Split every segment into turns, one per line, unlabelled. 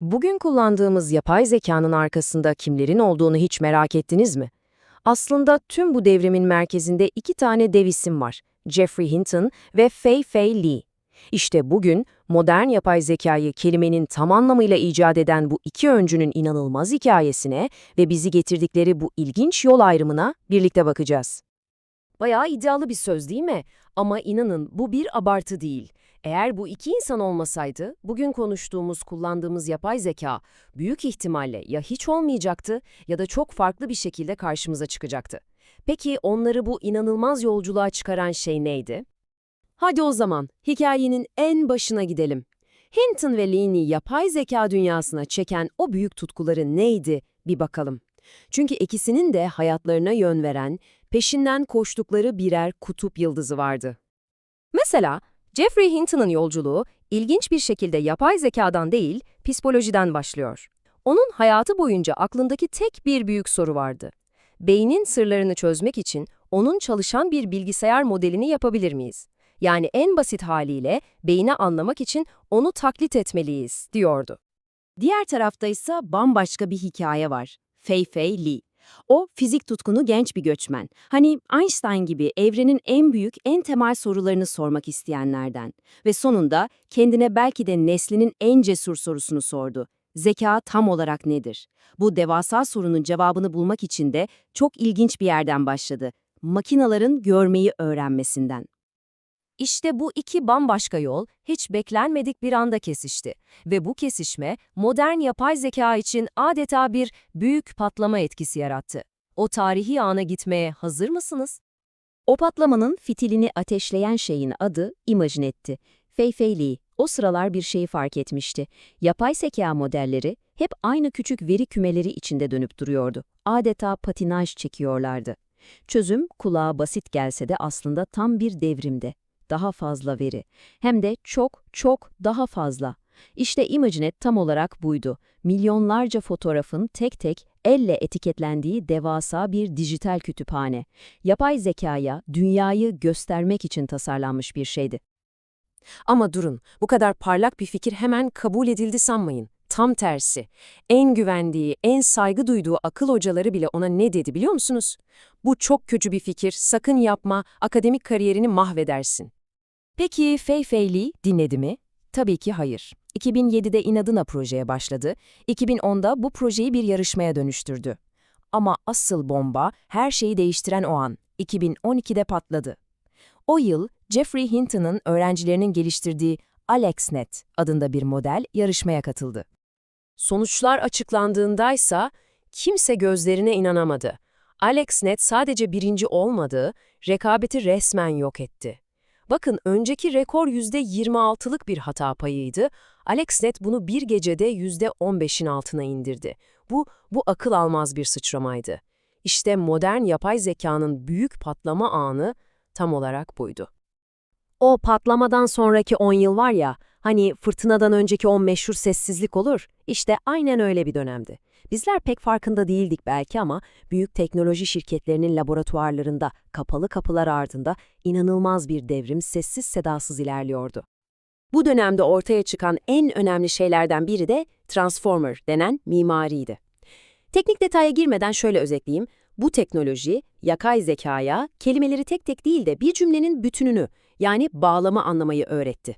Bugün kullandığımız yapay zekanın arkasında kimlerin olduğunu hiç merak ettiniz mi? Aslında tüm bu devrimin merkezinde iki tane dev isim var. Jeffrey Hinton ve Fei Fei Li. İşte bugün modern yapay zekayı kelimenin tam anlamıyla icat eden bu iki öncünün inanılmaz hikayesine ve bizi getirdikleri bu ilginç yol ayrımına birlikte bakacağız. Bayağı iddialı bir söz değil mi? Ama inanın bu bir abartı değil. Eğer bu iki insan olmasaydı, bugün konuştuğumuz, kullandığımız yapay zeka büyük ihtimalle ya hiç olmayacaktı ya da çok farklı bir şekilde karşımıza çıkacaktı. Peki onları bu inanılmaz yolculuğa çıkaran şey neydi? Hadi o zaman hikayenin en başına gidelim. Hinton ve Lee'ni yapay zeka dünyasına çeken o büyük tutkuları neydi bir bakalım. Çünkü ikisinin de hayatlarına yön veren, peşinden koştukları birer kutup yıldızı vardı. Mesela Jeffrey Hinton'ın yolculuğu ilginç bir şekilde yapay zekadan değil, psikolojiden başlıyor. Onun hayatı boyunca aklındaki tek bir büyük soru vardı. Beynin sırlarını çözmek için onun çalışan bir bilgisayar modelini yapabilir miyiz? Yani en basit haliyle beyni anlamak için onu taklit etmeliyiz, diyordu. Diğer tarafta ise bambaşka bir hikaye var. Fei Fei Li. O fizik tutkunu genç bir göçmen. Hani Einstein gibi evrenin en büyük, en temel sorularını sormak isteyenlerden. Ve sonunda kendine belki de neslinin en cesur sorusunu sordu. Zeka tam olarak nedir? Bu devasa sorunun cevabını bulmak için de çok ilginç bir yerden başladı. Makinaların görmeyi öğrenmesinden. İşte bu iki bambaşka yol hiç beklenmedik bir anda kesişti ve bu kesişme modern yapay zeka için adeta bir büyük patlama etkisi yarattı. O tarihi ana gitmeye hazır mısınız? O patlamanın fitilini ateşleyen şeyin adı ImageNet'ti. Fei Fei Li o sıralar bir şeyi fark etmişti. Yapay zeka modelleri hep aynı küçük veri kümeleri içinde dönüp duruyordu. Adeta patinaj çekiyorlardı. Çözüm kulağa basit gelse de aslında tam bir devrimde daha fazla veri. Hem de çok çok daha fazla. İşte ImageNet tam olarak buydu. Milyonlarca fotoğrafın tek tek elle etiketlendiği devasa bir dijital kütüphane. Yapay zekaya dünyayı göstermek için tasarlanmış bir şeydi. Ama durun, bu kadar parlak bir fikir hemen kabul edildi sanmayın. Tam tersi. En güvendiği, en saygı duyduğu akıl hocaları bile ona ne dedi biliyor musunuz? Bu çok kötü bir fikir, sakın yapma, akademik kariyerini mahvedersin. Peki Fei Fei dinledi mi? Tabii ki hayır. 2007'de inadına projeye başladı, 2010'da bu projeyi bir yarışmaya dönüştürdü. Ama asıl bomba her şeyi değiştiren o an, 2012'de patladı. O yıl Jeffrey Hinton'ın öğrencilerinin geliştirdiği AlexNet adında bir model yarışmaya katıldı. Sonuçlar açıklandığındaysa kimse gözlerine inanamadı. AlexNet sadece birinci olmadı, rekabeti resmen yok etti. Bakın önceki rekor %26'lık bir hata payıydı. AlexNet bunu bir gecede %15'in altına indirdi. Bu, bu akıl almaz bir sıçramaydı. İşte modern yapay zekanın büyük patlama anı tam olarak buydu. O patlamadan sonraki 10 yıl var ya, hani fırtınadan önceki 10 meşhur sessizlik olur, işte aynen öyle bir dönemdi. Bizler pek farkında değildik belki ama büyük teknoloji şirketlerinin laboratuvarlarında, kapalı kapılar ardında inanılmaz bir devrim sessiz sedasız ilerliyordu. Bu dönemde ortaya çıkan en önemli şeylerden biri de Transformer denen mimariydi. Teknik detaya girmeden şöyle özetleyeyim. Bu teknoloji, yakay zekaya kelimeleri tek tek değil de bir cümlenin bütününü, yani bağlama anlamayı öğretti.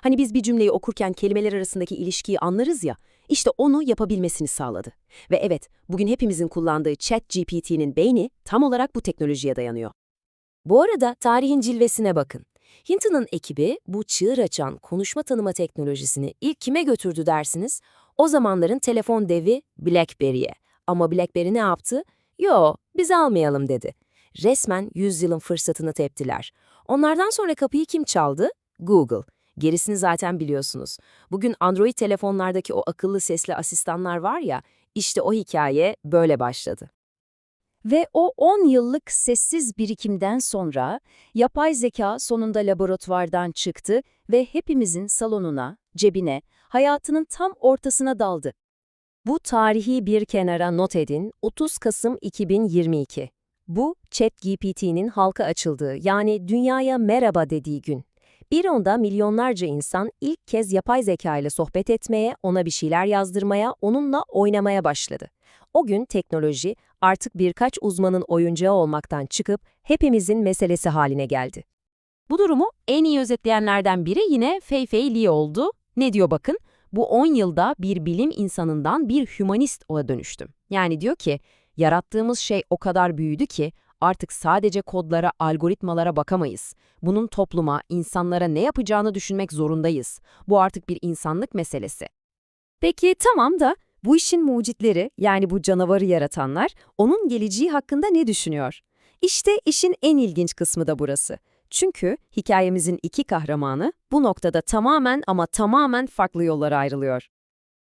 Hani biz bir cümleyi okurken kelimeler arasındaki ilişkiyi anlarız ya, işte onu yapabilmesini sağladı. Ve evet, bugün hepimizin kullandığı ChatGPT'nin beyni tam olarak bu teknolojiye dayanıyor. Bu arada tarihin cilvesine bakın. Hinton'ın ekibi bu çığır açan konuşma tanıma teknolojisini ilk kime götürdü dersiniz? O zamanların telefon devi BlackBerry'e. Ama BlackBerry ne yaptı? Yo, biz almayalım dedi. Resmen yüzyılın fırsatını teptiler. Onlardan sonra kapıyı kim çaldı? Google. Gerisini zaten biliyorsunuz. Bugün Android telefonlardaki o akıllı sesli asistanlar var ya, işte o hikaye böyle başladı. Ve o 10 yıllık sessiz birikimden sonra yapay zeka sonunda laboratuvardan çıktı ve hepimizin salonuna, cebine, hayatının tam ortasına daldı. Bu tarihi bir kenara not edin 30 Kasım 2022. Bu ChatGPT'nin halka açıldığı yani dünyaya merhaba dediği gün.
Bir onda milyonlarca insan ilk kez yapay zeka ile sohbet etmeye, ona bir şeyler yazdırmaya, onunla oynamaya başladı. O gün teknoloji artık birkaç uzmanın oyuncağı olmaktan çıkıp hepimizin meselesi haline geldi.
Bu durumu en iyi özetleyenlerden biri yine Fei Fei Li oldu. Ne diyor bakın? Bu 10 yılda bir bilim insanından bir hümanist ola dönüştüm. Yani diyor ki, yarattığımız şey o kadar büyüdü ki artık sadece kodlara, algoritmalara bakamayız. Bunun topluma, insanlara ne yapacağını düşünmek zorundayız. Bu artık bir insanlık meselesi.
Peki tamam da bu işin mucitleri yani bu canavarı yaratanlar onun geleceği hakkında ne düşünüyor? İşte işin en ilginç kısmı da burası. Çünkü hikayemizin iki kahramanı bu noktada tamamen ama tamamen farklı yollara ayrılıyor.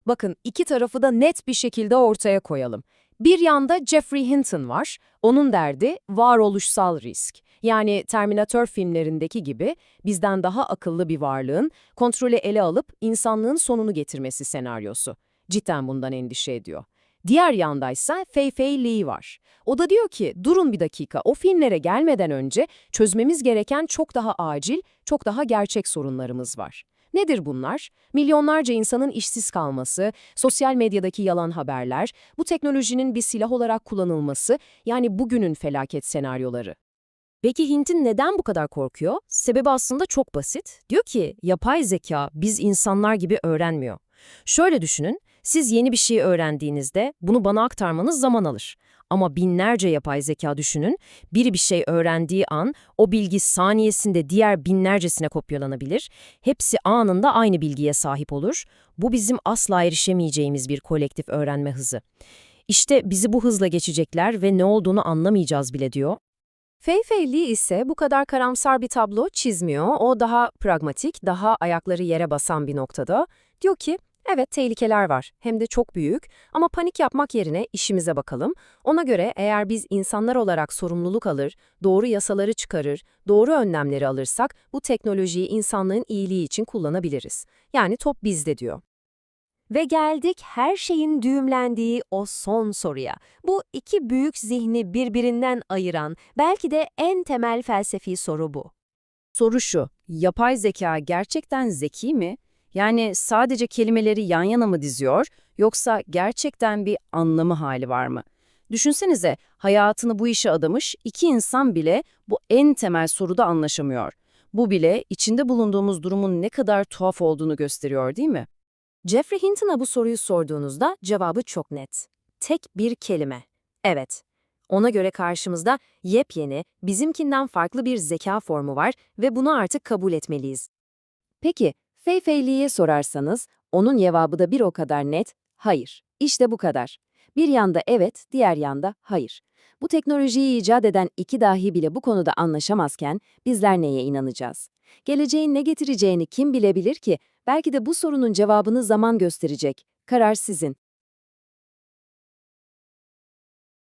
Bakın iki tarafı da net bir şekilde ortaya koyalım. Bir yanda Jeffrey Hinton var. Onun derdi varoluşsal risk. Yani Terminator filmlerindeki gibi bizden daha akıllı bir varlığın kontrolü ele alıp insanlığın sonunu getirmesi senaryosu. Cidden bundan endişe ediyor. Diğer yandaysa Fei Fei Li var. O da diyor ki durun bir dakika o filmlere gelmeden önce çözmemiz gereken çok daha acil, çok daha gerçek sorunlarımız var. Nedir bunlar? Milyonlarca insanın işsiz kalması, sosyal medyadaki yalan haberler, bu teknolojinin bir silah olarak kullanılması, yani bugünün felaket senaryoları.
Peki Hint'in neden bu kadar korkuyor? Sebebi aslında çok basit. Diyor ki yapay zeka biz insanlar gibi öğrenmiyor. Şöyle düşünün, siz yeni bir şey öğrendiğinizde bunu bana aktarmanız zaman alır. Ama binlerce yapay zeka düşünün, biri bir şey öğrendiği an o bilgi saniyesinde diğer binlercesine kopyalanabilir. Hepsi anında aynı bilgiye sahip olur. Bu bizim asla erişemeyeceğimiz bir kolektif öğrenme hızı. İşte bizi bu hızla geçecekler ve ne olduğunu anlamayacağız bile diyor.
Fei Fei Li ise bu kadar karamsar bir tablo çizmiyor. O daha pragmatik, daha ayakları yere basan bir noktada. Diyor ki, evet tehlikeler var, hem de çok büyük ama panik yapmak yerine işimize bakalım. Ona göre eğer biz insanlar olarak sorumluluk alır, doğru yasaları çıkarır, doğru önlemleri alırsak bu teknolojiyi insanlığın iyiliği için kullanabiliriz. Yani top bizde diyor.
Ve geldik her şeyin düğümlendiği o son soruya. Bu iki büyük zihni birbirinden ayıran, belki de en temel felsefi soru bu.
Soru şu, yapay zeka gerçekten zeki mi? Yani sadece kelimeleri yan yana mı diziyor, yoksa gerçekten bir anlamı hali var mı? Düşünsenize, hayatını bu işe adamış iki insan bile bu en temel soruda anlaşamıyor. Bu bile içinde bulunduğumuz durumun ne kadar tuhaf olduğunu gösteriyor değil mi?
Jeffrey Hinton'a bu soruyu sorduğunuzda cevabı çok net. Tek bir kelime. Evet. Ona göre karşımızda yepyeni, bizimkinden farklı bir zeka formu var ve bunu artık kabul etmeliyiz.
Peki, Fei Fei Li'ye sorarsanız, onun cevabı da bir o kadar net, hayır. İşte bu kadar. Bir yanda evet, diğer yanda hayır. Bu teknolojiyi icat eden iki dahi bile bu konuda anlaşamazken bizler neye inanacağız? Geleceğin ne getireceğini kim bilebilir ki? Belki de bu sorunun cevabını zaman gösterecek. Karar sizin.